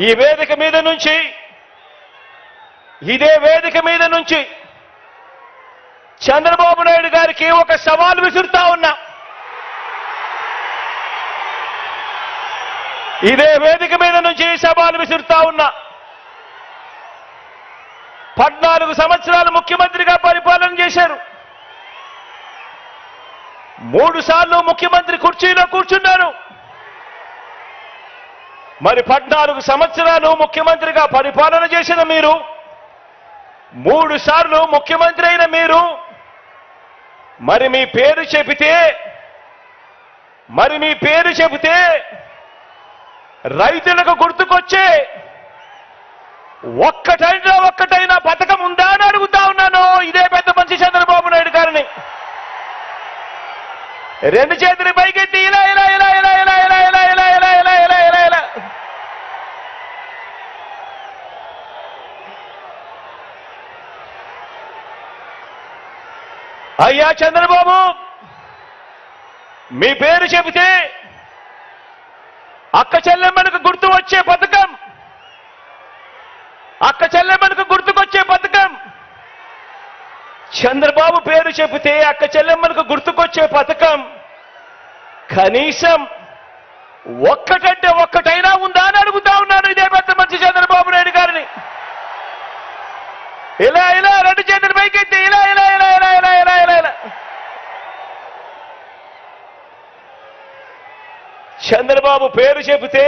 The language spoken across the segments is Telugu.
ఈ వేదిక మీద నుంచి ఇదే వేదిక మీద నుంచి చంద్రబాబు నాయుడు గారికి ఒక సవాల్ విసురుతా ఉన్నా. ఇదే వేదిక మీద నుంచి సవాల్ విసురుతా ఉన్నా. పద్నాలుగు సంవత్సరాలు ముఖ్యమంత్రిగా పరిపాలన చేశారు. మూడు సార్లు ముఖ్యమంత్రి కుర్చీలో కూర్చున్నారు మరి పద్నాలుగు సంవత్సరాలు ముఖ్యమంత్రిగా పరిపాలన చేసిన మీరు మూడు సార్లు ముఖ్యమంత్రి అయిన మీరు మరి మీ పేరు చెబితే మరి మీ పేరు చెబితే రైతులకు గుర్తుకొచ్చే ఒక్కటైనా ఒక్కటైనా పథకం ఉందా అని అడుగుతా ఉన్నాను. ఇదే పెద్ద మంచి చంద్రబాబు నాయుడు గారిని. రెండు చేతులు పైకెత్తి ఇలా ఇలా ఇలా ఇలా ఇలా అయ్యా చంద్రబాబు! మీ పేరు చెబితే అక్క చెల్లెమ్మలకు గుర్తు వచ్చే పథకం! అక్క చెల్లెమ్మలకు గుర్తుకొచ్చే పథకం! చంద్రబాబు పేరు చెబితే అక్క చెల్లెమ్మలకు గుర్తుకొచ్చే పథకం! కనీసం ఒక్కటంటే ఒక్కటైనా ఉందా? చంద్రబాబు పేరు చెబితే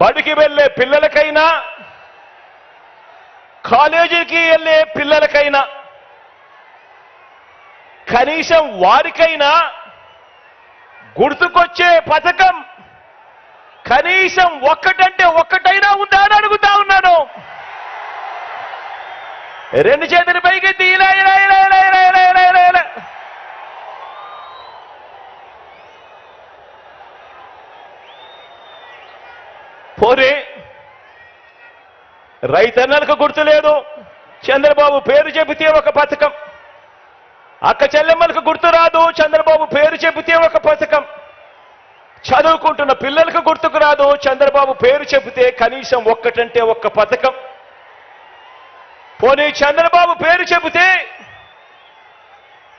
బడికి వెళ్ళే పిల్లలకైనా కాలేజీకి వెళ్ళే పిల్లలకైనా కనీసం వారికైనా గుర్తుకొచ్చే పథకం కనీసం ఒక్కటంటే ఒక్కటైనా ఉందా అని అడుగుతా ఉన్నాను రెండు చేతులు పైకెత్తి ఇలా ఇలా ఇలా ఇలా ఇలా ఇలా పోరే రైతన్నలకు గుర్తు లేదు చంద్రబాబు పేరు చెబితే ఒక పథకం. అక్క చెల్లెమ్మలకు గుర్తు రాదు చంద్రబాబు పేరు చెబితే ఒక పథకం. చదువుకుంటున్న పిల్లలకు గుర్తుకు రాదు చంద్రబాబు పేరు చెబితే కనీసం ఒక్కటంటే ఒక్క పథకం. పోనీ చంద్రబాబు పేరు చెబితే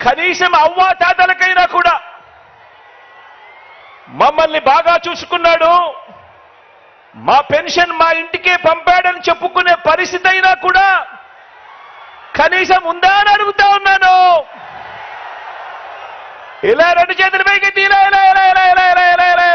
కనీసం అవ్వా తాతలకైనా కూడా. మమ్మల్ని బాగా చూసుకున్నాడు. మా పెన్షన్ మా ఇంటికే పంపాడని చెప్పుకునే పరిస్థితి అయినా కూడా కనీసం ఉందా అని అడుగుతా ఉన్నాను ఇలా రెండు చేతుల పైకి తీరా ఇలా ఇలా ఇలా ఇలా ఇలా ఇలా ఇలా